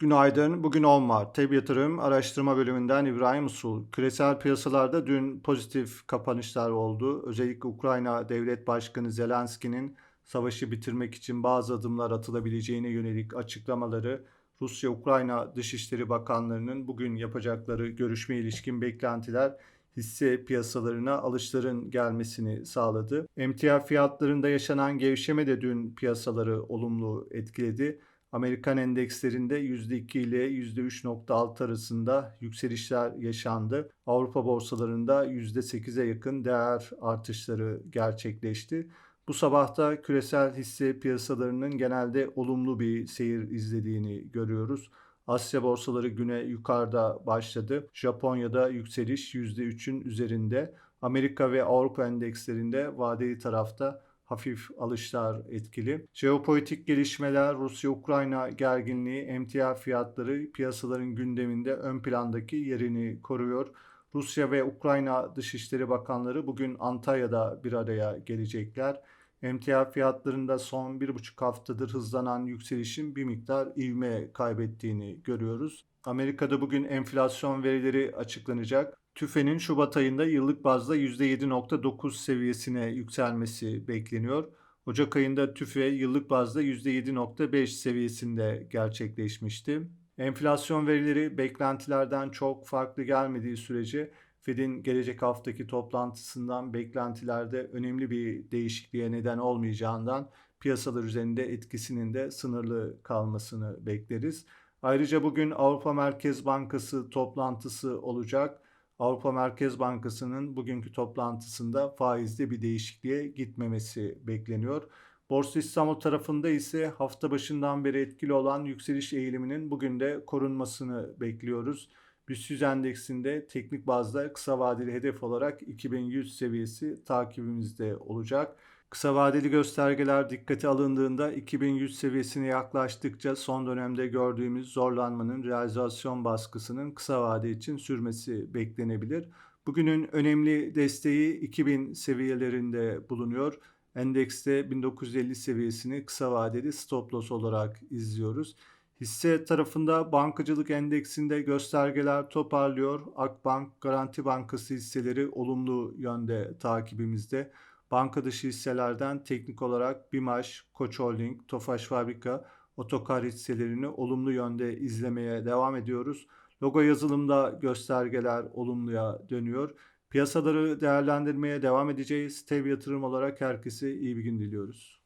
Günaydın. Bugün 10 Mart. TEB Yatırım Araştırma Bölümünden İbrahim Usul. Küresel piyasalarda dün pozitif kapanışlar oldu. Özellikle Ukrayna Devlet Başkanı Zelenski'nin savaşı bitirmek için bazı adımlar atılabileceğine yönelik açıklamaları, Rusya-Ukrayna Dışişleri Bakanlarının bugün yapacakları görüşme ilişkin beklentiler hisse piyasalarına alışların gelmesini sağladı. Emtia fiyatlarında yaşanan gevşeme de dün piyasaları olumlu etkiledi. Amerikan endekslerinde %2 ile %3.6 arasında yükselişler yaşandı. Avrupa borsalarında %8'e yakın değer artışları gerçekleşti. Bu sabahta küresel hisse piyasalarının genelde olumlu bir seyir izlediğini görüyoruz. Asya borsaları güne yukarıda başladı. Japonya'da yükseliş %3'ün üzerinde. Amerika ve Avrupa endekslerinde vadeli tarafta hafif alışlar etkili. Jeopolitik gelişmeler, Rusya-Ukrayna gerginliği, emtia fiyatları piyasaların gündeminde ön plandaki yerini koruyor. Rusya ve Ukrayna Dışişleri Bakanları bugün Antalya'da bir araya gelecekler. Emtia fiyatlarında son bir buçuk haftadır hızlanan yükselişin bir miktar ivme kaybettiğini görüyoruz. Amerika'da bugün enflasyon verileri açıklanacak. TÜFE'nin Şubat ayında yıllık bazda %7.9 seviyesine yükselmesi bekleniyor. Ocak ayında TÜFE yıllık bazda %7.5 seviyesinde gerçekleşmişti. Enflasyon verileri beklentilerden çok farklı gelmediği sürece Fed'in gelecek haftaki toplantısından beklentilerde önemli bir değişikliğe neden olmayacağından piyasalar üzerinde etkisinin de sınırlı kalmasını bekleriz. Ayrıca bugün Avrupa Merkez Bankası toplantısı olacak. Avrupa Merkez Bankası'nın bugünkü toplantısında faizde bir değişikliğe gitmemesi bekleniyor. Borsa İstanbul tarafında ise hafta başından beri etkili olan yükseliş eğiliminin bugün de korunmasını bekliyoruz. BIST 100 endeksinde teknik bazda kısa vadeli hedef olarak 2100 seviyesi takibimizde olacak. Kısa vadeli göstergeler dikkate alındığında 2100 seviyesine yaklaştıkça son dönemde gördüğümüz zorlanmanın realizasyon baskısının kısa vade için sürmesi beklenebilir. Bugünün önemli desteği 2000 seviyelerinde bulunuyor. Endekste 1950 seviyesini kısa vadeli stop loss olarak izliyoruz. Hisse tarafında bankacılık endeksinde göstergeler toparlıyor. Akbank, Garanti Bankası hisseleri olumlu yönde takibimizde. Banka dışı hisselerden teknik olarak BİMAŞ, Koç Holding, Tofaş Fabrika, Otokar hisselerini olumlu yönde izlemeye devam ediyoruz. Logo yazılımda göstergeler olumluya dönüyor. Piyasaları değerlendirmeye devam edeceğiz. Tev yatırım olarak herkese iyi bir gün diliyoruz.